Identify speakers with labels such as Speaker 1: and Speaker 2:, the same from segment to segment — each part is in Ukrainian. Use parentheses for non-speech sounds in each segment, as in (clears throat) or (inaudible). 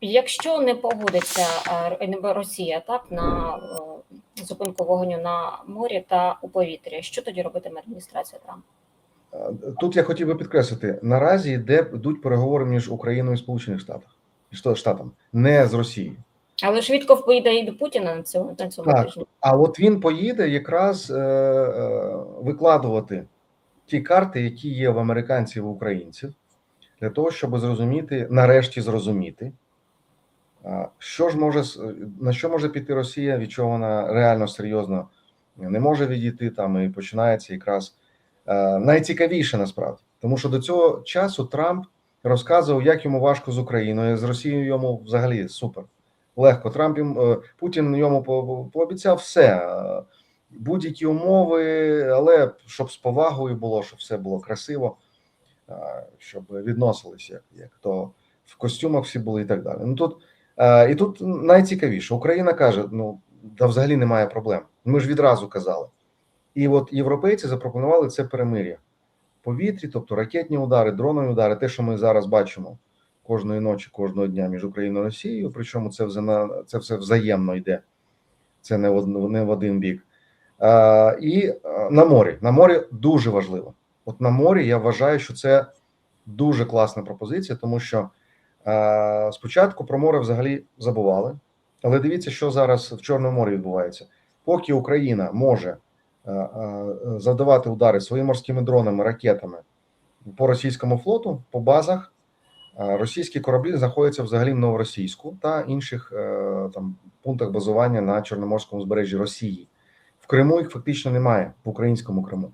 Speaker 1: Якщо не погодиться е, Росія так на е, зупинку вогню на морі та у повітрі, що тоді робитиме адміністрація Трампа?
Speaker 2: Е, Тут я хотів би підкреслити: наразі йде йдуть переговори між Україною і Сполучених Штатах Що- Штатами, не з Росією.
Speaker 1: Але ж Вітков поїде і до Путіна на цьому на цьому
Speaker 2: Так.
Speaker 1: тижні.
Speaker 2: А от він поїде якраз е, е, викладувати ті карти, які є в американців і в українців, для того, щоб зрозуміти, нарешті зрозуміти, що ж може на що може піти Росія, від чого вона реально серйозно не може відійти там, і починається якраз е, найцікавіше насправді, тому що до цього часу Трамп розказував, як йому важко з Україною, з Росією йому взагалі супер легко. Трамп е, Путін йому пообіцяв все, е, будь-які умови, але щоб з повагою було, щоб все було красиво, щоб відносились, як, як то в костюмах всі були і так далі. Ну тут і тут найцікавіше, Україна каже: ну да взагалі немає проблем. Ми ж відразу казали. І от європейці запропонували це перемир'я повітрі, тобто ракетні удари, дронові удари, те, що ми зараз бачимо кожної ночі, кожного дня між Україною і Росією. Причому це це все взаємно йде, це не в не в один бік. Е, і е, на морі. На морі дуже важливо. От на морі я вважаю, що це дуже класна пропозиція, тому що е, спочатку про море взагалі забували. Але дивіться, що зараз в Чорному морі відбувається. Поки Україна може е, е, завдавати удари своїми морськими дронами, ракетами по російському флоту, по базах, е, російські кораблі знаходяться взагалі в новоросійську та інших е, там пунктах базування на Чорноморському збережжі Росії. В Криму їх фактично немає в українському Криму.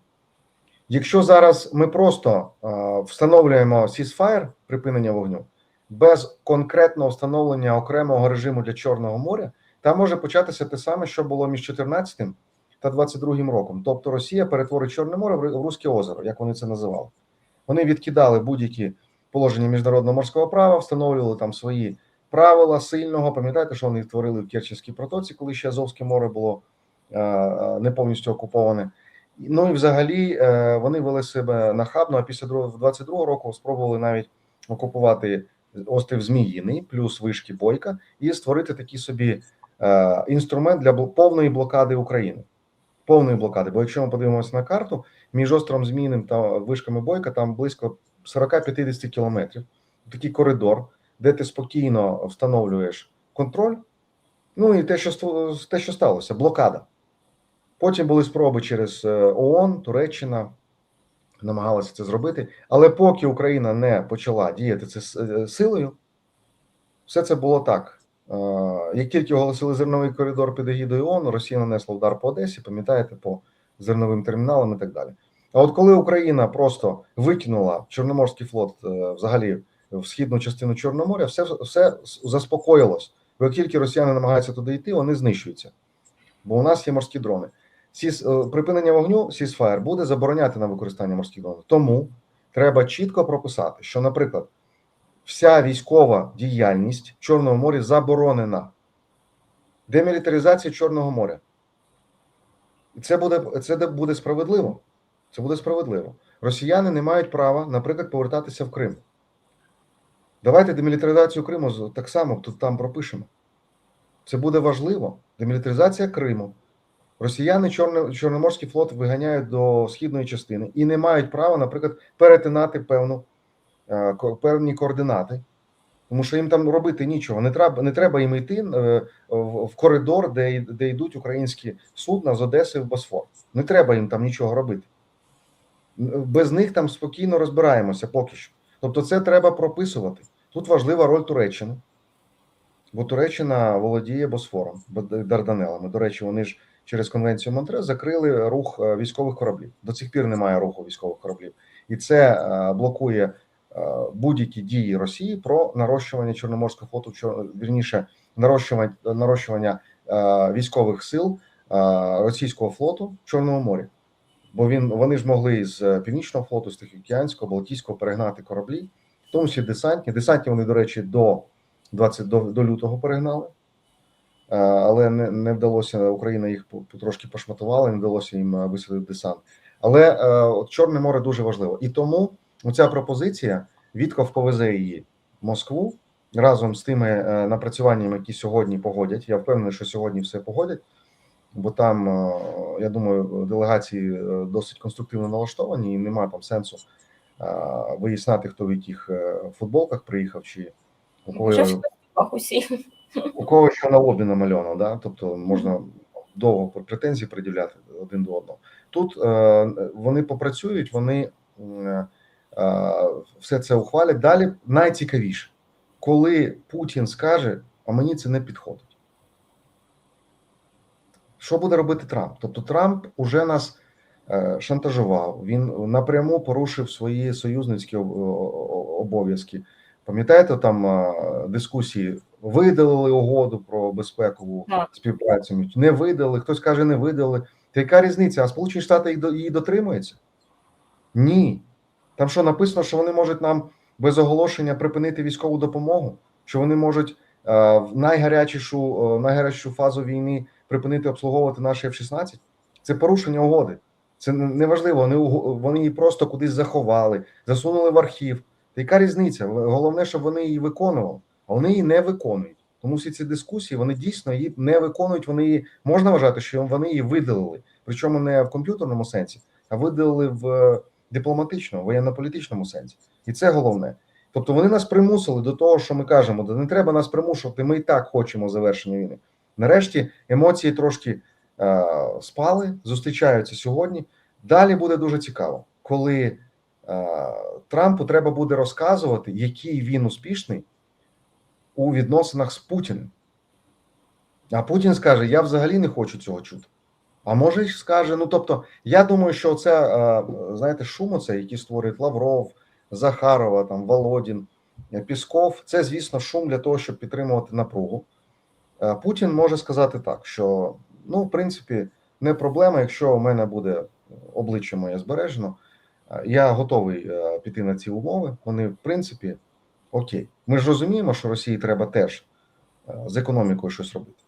Speaker 2: Якщо зараз ми просто е, встановлюємо ceasefire, припинення вогню, без конкретного встановлення окремого режиму для Чорного моря, там може початися те саме, що було між 14 та 22 роком. Тобто Росія перетворить Чорне море в Руське озеро, як вони це називали. Вони відкидали будь-які положення міжнародного морського права, встановлювали там свої правила сильного. Пам'ятаєте, що вони творили в Керченській протоці, коли ще Азовське море було е, е, не повністю окуповане. Ну і взагалі е, вони вели себе нахабно, а після 22 року спробували навіть окупувати острів Зміїний, плюс вишки Бойка, і створити такий собі е, інструмент для повної блокади України. Повної блокади. Бо якщо ми подивимося на карту, між островом Зміїним та вишками Бойка там близько 40-50 кілометрів. Такий коридор, де ти спокійно встановлюєш контроль. Ну і те, що те, що сталося, блокада. Потім були спроби через е, ООН, Туреччина намагалася це зробити. Але поки Україна не почала діяти це е, силою, все це було так. Як тільки оголосили зерновий коридор під егідою ООН, Росія нанесла удар по Одесі, пам'ятаєте, по зерновим терміналам і так далі. А от коли Україна просто викинула Чорноморський флот е, взагалі в східну частину Чорного моря, все, все заспокоїлось. Бо як тільки росіяни намагаються туди йти, вони знищуються. Бо у нас є морські дрони. Сіс, е, припинення вогню Ceasefire буде забороняти на використання морських дронів. Тому треба чітко прописати, що, наприклад, вся військова діяльність в Чорному морі заборонена. Демілітаризація Чорного моря. І це буде, це буде справедливо. Це буде справедливо. Росіяни не мають права, наприклад, повертатися в Крим. Давайте демілітаризацію Криму так само тут там пропишемо. Це буде важливо. Демілітаризація Криму. Росіяни Чорно, Чорноморський флот виганяють до східної частини і не мають права, наприклад, перетинати певну, е, певні координати, тому що їм там робити нічого. Не треба, не треба їм йти е, в, коридор, де, де йдуть українські судна з Одеси в Босфор. Не треба їм там нічого робити. Без них там спокійно розбираємося поки що. Тобто, це треба прописувати. Тут важлива роль Туреччини, бо Туреччина володіє Босфором, Дарданелами. До речі, вони ж через конвенцію Монтре закрили рух е, військових кораблів. До цих пір немає руху військових кораблів, і це е, блокує е, будь-які дії Росії про нарощування Чорноморського флоту, вірніше нарощування, нарощування військових сил російського флоту в Чорному морі. Бо він вони ж могли з північного флоту, з Тихоокеанського, Балтійського перегнати кораблі, в тому числі десантні. Десантні вони, до речі, до 20 до, до лютого перегнали. Е, але не, не вдалося Україна їх трошки пошматувала, не вдалося їм е, висадити десант. Але е, от Чорне море дуже важливо. І тому ця пропозиція Вітков повезе її в Москву разом з тими напрацюваннями, які сьогодні погодять. Я впевнений, що сьогодні все погодять, бо там, я думаю, делегації досить конструктивно налаштовані, і немає там сенсу виясняти, хто в яких футболках приїхав, чи у кого,
Speaker 1: усі.
Speaker 2: У кого що на лобі намальовано, да? тобто можна довго претензії приділяти один до одного. Тут е, вони попрацюють, вони е, е, все це ухвалять. Далі найцікавіше, коли Путін скаже, а мені це не підходить. Що буде робити Трамп? Тобто Трамп уже нас шантажував, він напряму порушив свої союзницькі обов'язки. Пам'ятаєте, там дискусії видалили угоду про безпекову
Speaker 1: Так.
Speaker 2: співпрацю, не видали, хтось каже, не видали. Та яка різниця? А Сполучені Штати її дотримуються? Ні. Там що написано, що вони можуть нам без оголошення припинити військову допомогу, що вони можуть е, в найгарячішу, е, найгарячішу фазу війни припинити обслуговувати наші F-16? Це порушення угоди. Це не- неважливо. Вони вони її просто кудись заховали, засунули в архів. Та яка різниця? Головне, щоб вони її виконували, вони її не виконують. Тому всі ці дискусії вони дійсно її не виконують. Вони її можна вважати, що вони її видалили, причому не в комп'ютерному сенсі, а видалили в е, дипломатичному, воєнно-політичному сенсі. І це головне. Тобто вони нас примусили до того, що ми кажемо, да не треба нас примушувати. Ми і так хочемо завершення війни. Нарешті емоції трошки е, спали, зустрічаються сьогодні. Далі буде дуже цікаво, коли е, Трампу треба буде розказувати, який він успішний у відносинах з Путіним. А Путін скаже: Я взагалі не хочу цього чути. А може скаже: ну тобто, я думаю, що це, е, знаєте, шум, оце, який створюють Лавров, Захарова, там Володін, е, Пісков, це, звісно, шум для того, щоб підтримувати напругу. Е, Путін може сказати так, що ну, в принципі, не проблема, якщо у мене буде обличчя моє збережено, я готовий піти на ці умови. Вони, в принципі, окей. Ми ж розуміємо, що Росії треба теж е, з економікою щось робити.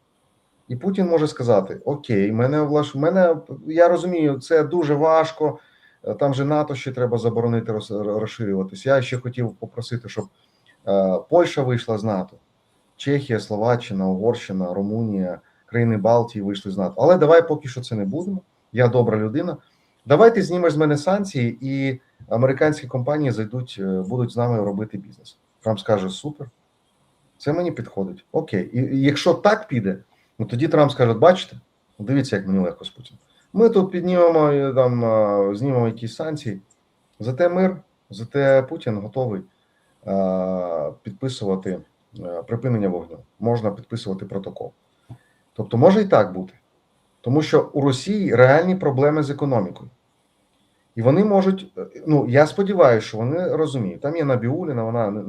Speaker 2: І Путін може сказати: Окей, мене влаш... мене я розумію, це дуже важко. е, Там же НАТО ще треба заборонити роз- розширюватись. Я ще хотів попросити, щоб е, Польща вийшла з НАТО, Чехія, Словаччина, Угорщина, Румунія, країни Балтії вийшли з НАТО. Але давай поки що це не будемо. Я добра людина. Давай ти знімеш з мене санкції, і американські компанії зайдуть, будуть з нами робити бізнес. Трамп скаже: супер, це мені підходить. Окей. І, якщо так піде, ну тоді Трамп скаже: бачите, дивіться, як мені легко з Путіним. Ми тут піднімемо е, там, е, знімемо якісь санкції. Зате мир, зате Путін готовий е, підписувати припинення вогню. Можна підписувати протокол. Тобто може і так бути. Тому що у Росії реальні проблеми з економікою. І вони можуть, е, ну я сподіваюся, що вони розуміють. Там є Набіуліна, вона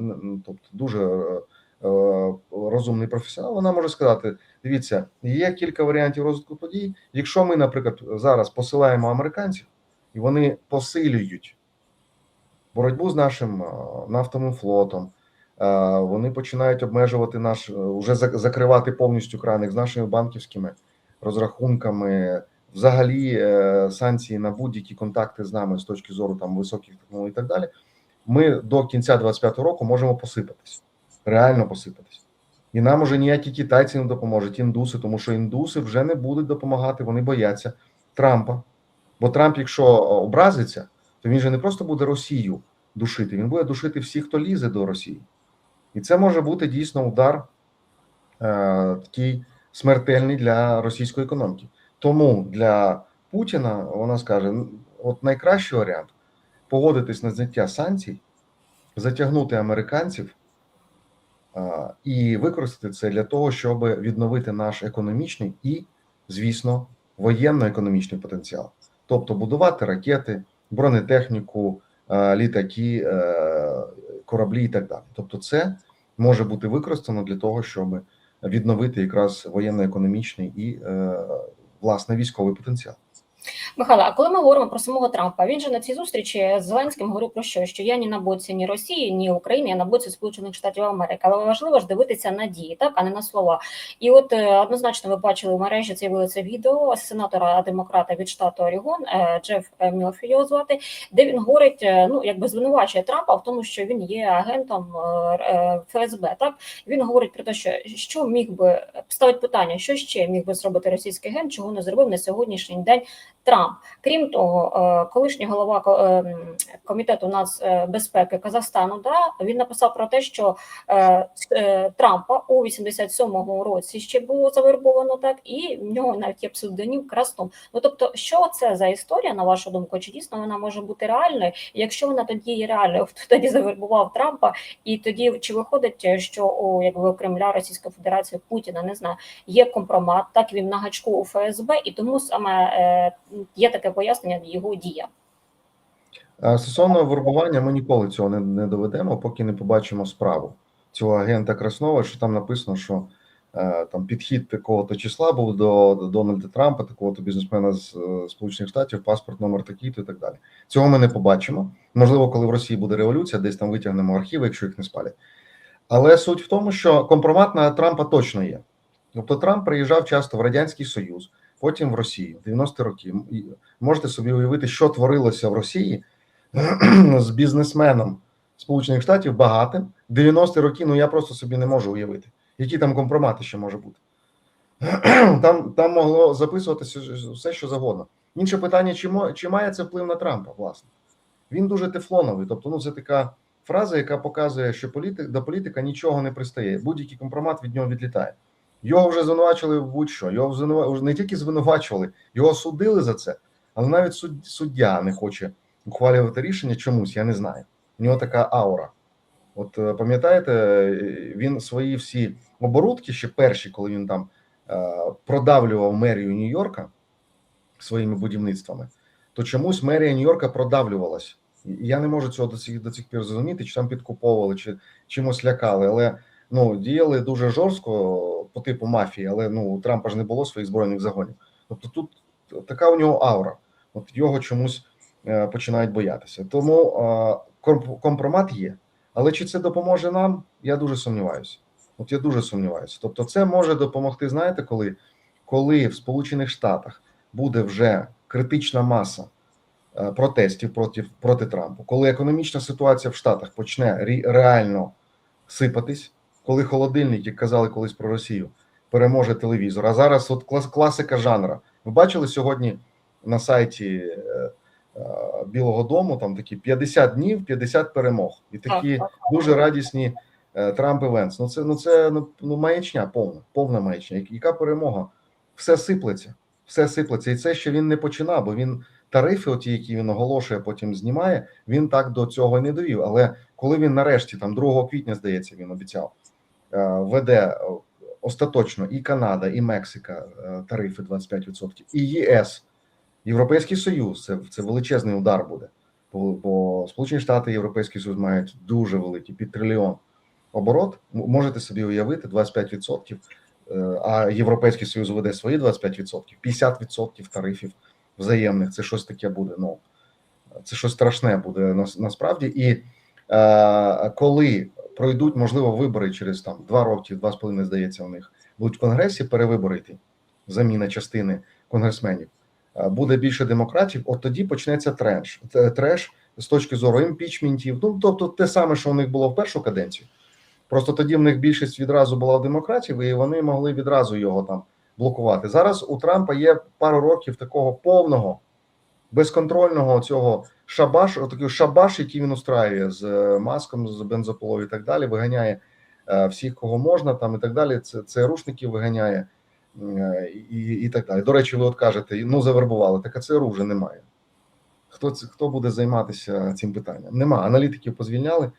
Speaker 2: тобто дуже е, е, розумний професіонал. Вона може сказати: дивіться, є кілька варіантів розвитку подій. Якщо ми, наприклад, зараз посилаємо американців, і вони посилюють боротьбу з нашим е, нафтовим флотом, е, вони починають обмежувати наш, вже закривати повністю краник з нашими банківськими розрахунками, взагалі е, санкції на будь-які контакти з нами з точки зору там високих технологій і так далі. Ми до кінця 25-го року можемо посипатись, реально посипатись. І нам уже ніякі китайці не допоможуть, індуси, тому що індуси вже не будуть допомагати, вони бояться Трампа. Бо Трамп, якщо образиться, то він же не просто буде Росію душити, він буде душити всіх, хто лізе до Росії. І це може бути дійсно удар е, такий смертельний для російської економіки. Тому для Путіна вона скаже: «Ну, от найкращий варіант погодитись на зняття санкцій, затягнути американців і використати це для того, щоб відновити наш економічний і, звісно, воєнно-економічний потенціал, тобто будувати ракети, бронетехніку, літаки, е, кораблі і так далі. Тобто, це може бути використано для того, щоб відновити якраз воєнно-економічний і е, власне військовий потенціал.
Speaker 1: Михайло, а коли ми говоримо про самого Трампа, він же на цій зустрічі з Зеленським говорив про що? Що я ні на боці ні Росії, ні України, я на боці Сполучених Штатів Америки. Але важливо ж дивитися на дії, так а не на слова. І от е, однозначно ви бачили в мережі з'явилося відео сенатора демократа від штату Орігон е, Джеф Мілфі його звати, де він говорить, е, ну якби звинувачує Трампа в тому, що він є агентом ФСБ. Так він говорить про те, що що міг би ставить питання, що ще міг би зробити російський агент, чого не зробив на сьогоднішній день Трамп. Крім того, е, колишній голова е, комітету нацбезпеки Казахстану, да він написав про те, що е, Трампа у 87-му році ще було завербовано так, і в нього навіть є псевдонім Крастун. Ну тобто, що це за історія, на вашу думку? Чи дійсно вона може бути реальною? Якщо вона тоді є реальною, (laughs) хто тоді завербував Трампа, і тоді чи виходить, що у якби Кремля Російської Федерації Путіна не знаю, є компромат, так він на гачку у ФСБ, і тому саме є таке пояснення його діям.
Speaker 2: Стосовно вербування, ми ніколи цього не, не доведемо, поки не побачимо справу цього агента Краснова, що там написано, що е, там підхід такого-то числа був до, до Дональда Трампа, такого-то бізнесмена з е, Сполучених Штатів, паспорт номер такий-то і так далі. Цього ми не побачимо. Можливо, коли в Росії буде революція, десь там витягнемо архіви, якщо їх не спалять. Але суть в тому, що компромат на Трампа точно є. Тобто Трамп приїжджав часто в Радянський Союз, потім в Росію, в 90-ті роки. Можете собі уявити, що творилося в Росії (clears throat) з бізнесменом Сполучених Штатів багатим. 90-ті роки, ну я просто собі не можу уявити, які там компромати ще може бути. (clears throat) Там, там могло записуватися все, що завгодно. Інше питання, чи, чи має це вплив на Трампа, власне. Він дуже тефлоновий. Тобто, ну, це така фраза, яка показує, що політик, до політика нічого не пристає. Будь-який компромат від нього відлітає. Його вже звинувачили в будь-що. Його звинува... не тільки звинувачували, його судили за це, але навіть суд... суддя не хоче ухвалювати рішення чомусь, я не знаю. У нього така аура. От е, пам'ятаєте, е, він свої всі оборудки, ще перші, коли він там е, продавлював мерію Нью-Йорка своїми будівництвами, то чомусь мерія Нью-Йорка продавлювалась. Я не можу цього до цих до цих пір зрозуміти, чи там підкуповували, чи чимось лякали. Але ну діяли дуже жорстко по типу мафії, але ну у Трампа ж не було своїх збройних загонів. Тобто тут така у нього аура. От його чомусь е, починають боятися. Тому е, комп- компромат є. Але чи це допоможе нам? Я дуже сумніваюся. От я дуже сумніваюся. Тобто, це може допомогти, знаєте, коли, коли в Сполучених Штатах буде вже критична маса е, протестів проти, проти Трампа, коли економічна ситуація в Штатах почне реально сипатись, коли холодильник, як казали колись про Росію, переможе телевізор. А зараз от клас, класика жанра. Ви бачили сьогодні на сайті е, е, Білого Дому там такі 50 днів, 50 перемог. І такі
Speaker 1: Так,
Speaker 2: дуже радісні е, Трамп і Венс. Ну це ну це ну, ну маячня, повна, повна маячня. Яка перемога? Все сиплеться, все сиплеться. І це ще він не починав, бо він тарифи, оті, які він оголошує, потім знімає. Він так до цього не довів. Але коли він нарешті, там 2 квітня, здається, він обіцяв, веде е, остаточно і Канада, і Мексика е, тарифи 25%, і ЄС, Європейський Союз. Це, це величезний удар буде. Бо, Сполучені Штати і Європейський Союз мають дуже великий під трильйон оборот. Можете собі уявити 25%, е, а Європейський Союз веде свої 25%, 50% тарифів взаємних. Це щось таке буде. Ну це щось страшне буде нас- насправді. І е, коли пройдуть, можливо, вибори через там два роки, два з половиною, здається, у них будуть в конгресі перевибори йти, заміна частини конгресменів. Е, Буде більше демократів, от тоді почнеться треш. Треш з точки зору імпічментів. Ну тобто, те саме, що у них було в першу каденцію. Просто тоді в них більшість відразу була в демократів, і вони могли відразу його там блокувати. Зараз у Трампа є пару років такого повного безконтрольного цього шабашу, такий шабаш, який він устраює з е, маском, з бензопилою і так далі, виганяє е, всіх, кого можна, там і так далі. Це, це рушників виганяє е, і, і так далі. До речі, ви от кажете, ну завербували, так а ЦРУ вже немає. Хто це хто буде займатися цим питанням? Нема. Аналітиків позвільняли,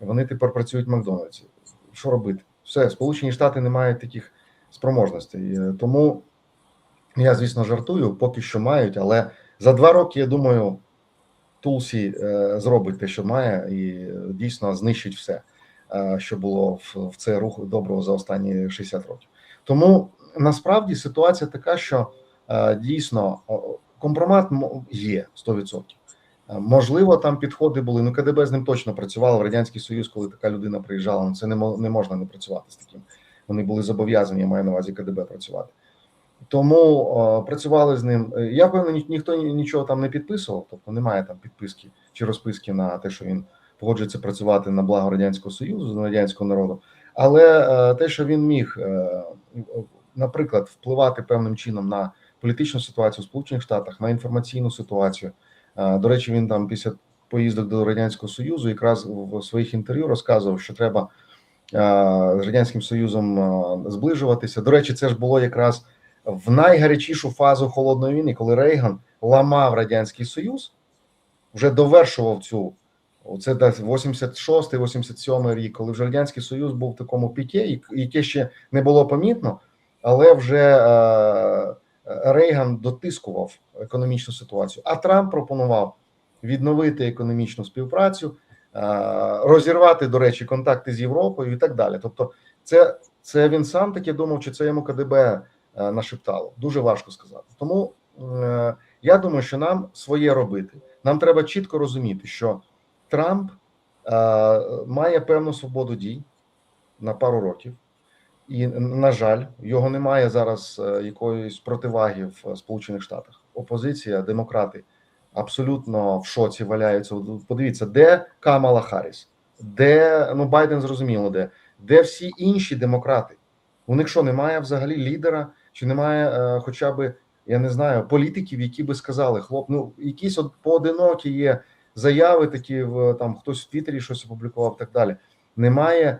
Speaker 2: вони тепер працюють в Макдональдсі. Що робити? Все, Сполучені Штати не мають таких спроможностей. Тому я, звісно, жартую, поки що мають, але за два роки, я думаю, Тулсі е, зробить те, що має, і е, дійсно знищить все, е, що було в, це руху доброго за останні 60 років. Тому насправді ситуація така, що дійсно компромат є 100%. Е, Можливо, там підходи були. Ну, КДБ з ним точно працювало в Радянський Союз, коли така людина приїжджала. Ну, це не можна не працювати з таким. Вони були зобов'язані, я маю на увазі КДБ працювати. Тому е, працювали з ним. Е, Я певно, ні- ніхто нічого там не підписував, тобто немає там підписки чи розписки на те, що він погоджується працювати на благо Радянського Союзу, радянського народу. Але е, те, що він міг, наприклад, впливати певним чином на політичну ситуацію в Сполучених Штатах, на інформаційну ситуацію. До речі, він там після поїздок до Радянського Союзу якраз в своїх інтерв'ю розказував, що треба з Радянським Союзом зближуватися. До речі, це ж було якраз в найгарячішу фазу холодної війни, коли Рейган ламав Радянський Союз, вже довершував цю. Це 86-87 рік, коли вже Радянський Союз був в такому піке, яке ще не було помітно, але вже е, Рейган дотискував економічну ситуацію. А Трамп пропонував відновити економічну співпрацю, е, розірвати, до речі, контакти з Європою і так далі. Тобто, це, це він сам таки думав, чи це йому КДБ нашептало. Дуже важко сказати. Тому е, я думаю, що нам своє робити. Нам треба чітко розуміти, що Трамп е, має певну свободу дій на пару років. І на жаль, його немає зараз е, якоїсь противаги в е, Сполучених Штатах. Опозиція, демократи абсолютно в шоці валяються. Подивіться, де Камала Харріс, де ну Байден зрозуміло, де де всі інші демократи. У них що немає взагалі лідера, чи немає, е, хоча б я не знаю, політиків, які би сказали, хлоп, ну якісь от поодинокі є заяви, такі в там хтось в Твіттері щось опублікував, так далі. Немає.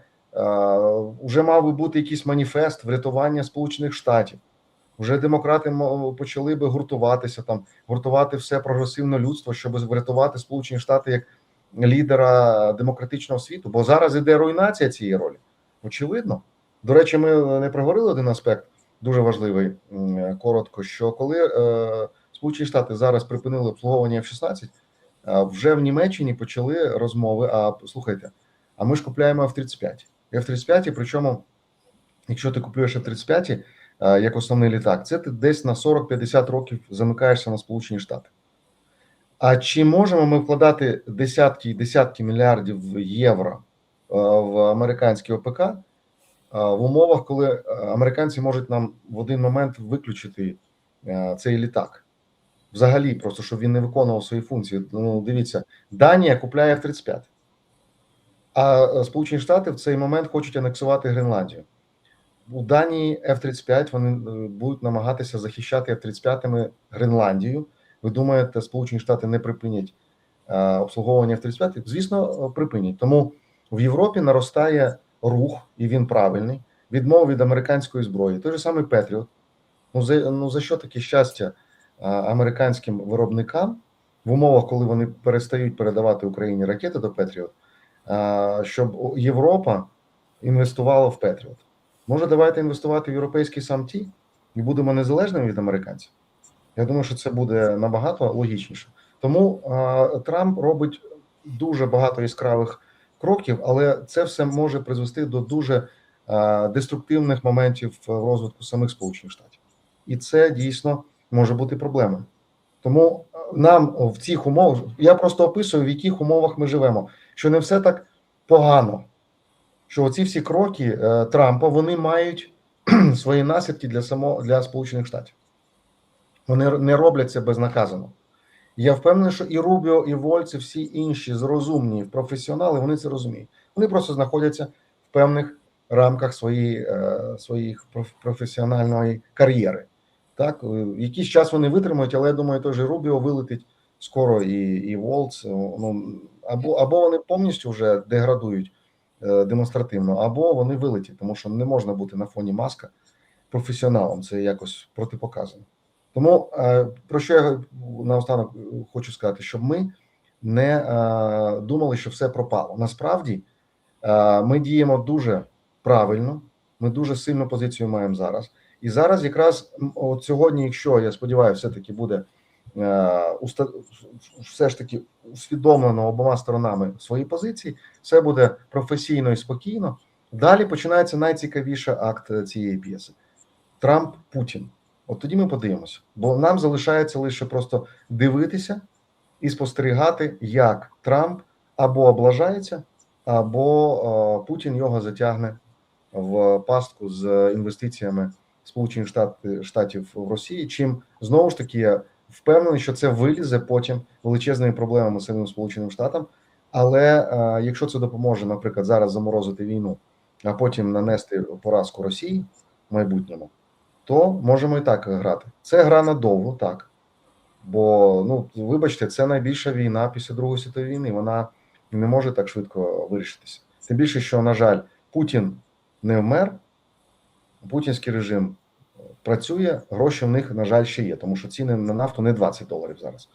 Speaker 2: Вже мав би бути якийсь маніфест врятування Сполучених Штатів. Вже демократи почали би гуртуватися там, гуртувати все прогресивне людство, щоб врятувати Сполучені Штати як лідера демократичного світу. Бо зараз іде руйнація цієї ролі. Очевидно. До речі, ми не проговорили один аспект дуже важливий коротко. Що коли е, Сполучені Штати зараз припинили обслуговування F-16, е, вже в Німеччині почали розмови. А слухайте, а ми ж купляємо F-35. F-35, причому, якщо ти купуєш F-35 е, як основний літак, це ти десь на 40-50 років замикаєшся на Сполучені Штати. А чи можемо ми вкладати десятки і десятки мільярдів євро е, в американські ОПК е, в умовах, коли е, американці можуть нам в один момент виключити е, цей літак? Взагалі, просто щоб він не виконував свої функції. Ну, дивіться, Данія купляє F-35. А е, Сполучені Штати в цей момент хочуть анексувати Гренландію. У Данії F-35 вони будуть намагатися захищати F-35 Гренландію. Ви думаєте, Сполучені Штати не припинять обслуговування F-35? Звісно, припинять. Тому в Європі наростає рух, і він правильний, відмова від американської зброї. Той же самий Петріот. Ну за, ну за що таке щастя американським виробникам в умовах, коли вони перестають передавати Україні ракети до Петріот? щоб Європа інвестувала в Петріот. Може, давайте інвестувати в європейський сам ті і будемо незалежними від американців. Я думаю, що це буде набагато логічніше. Тому а, Трамп робить дуже багато яскравих кроків, але це все може призвести до дуже а, деструктивних моментів в розвитку самих Сполучених Штатів, і це дійсно може бути проблемою. Тому нам в цих умовах я просто описую, в яких умовах ми живемо що не все так погано. Що оці всі кроки е, Трампа вони мають (clears throat) свої наслідки для само для Сполучених Штатів. Вони не роблять це безнаказано. Я впевнений, що і Рубіо, і Вольц, і всі інші зрозумні професіонали, вони це розуміють. Вони просто знаходяться в певних рамках своєї, е, проф- професіональної кар'єри. Так, е, якийсь час вони витримують, але я думаю, той Рубіо вилетить скоро і, і Волц. Ну, або, або вони повністю вже деградують е, демонстративно, або вони вилетять, тому що не можна бути на фоні маска професіоналом. Це якось протипоказано. Тому е, про що я наостанок хочу сказати, щоб ми не е, думали, що все пропало. Насправді е, ми діємо дуже правильно, ми дуже сильну позицію маємо зараз. І зараз, якраз от сьогодні, якщо я сподіваюся, все таки буде е, все ж таки усвідомлено обома сторонами свої позиції, все буде професійно і спокійно. Далі починається найцікавіший акт цієї п'єси: Трамп Путін. От тоді ми подивимося. Бо нам залишається лише просто дивитися і спостерігати, як Трамп або облажається, або е, Путін його затягне в пастку з інвестиціями Сполучених Штат- Штатів в Росії. Чим знову ж таки я впевнений, що це вилізе потім величезними проблемами самим Сполученим Штатам. Але е, якщо це допоможе, наприклад, зараз заморозити війну, а потім нанести поразку Росії в майбутньому, то можемо і так грати. Це гра надовго, так. Бо, ну, вибачте, це найбільша війна після Другої світової війни. Вона не може так швидко вирішитися. Тим більше, що, на жаль, Путін не вмер, путінський режим працює, гроші в них, на жаль, ще є, тому що ціни на нафту не 20 доларів зараз.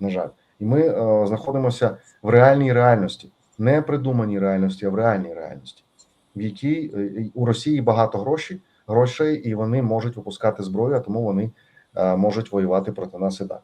Speaker 2: На жаль. І ми е, знаходимося в реальній реальності, не придуманій реальності, а в реальній реальності, в якій е, у Росії багато грошей, грошей, і вони можуть випускати зброю, а тому вони е, можуть воювати проти нас і далі.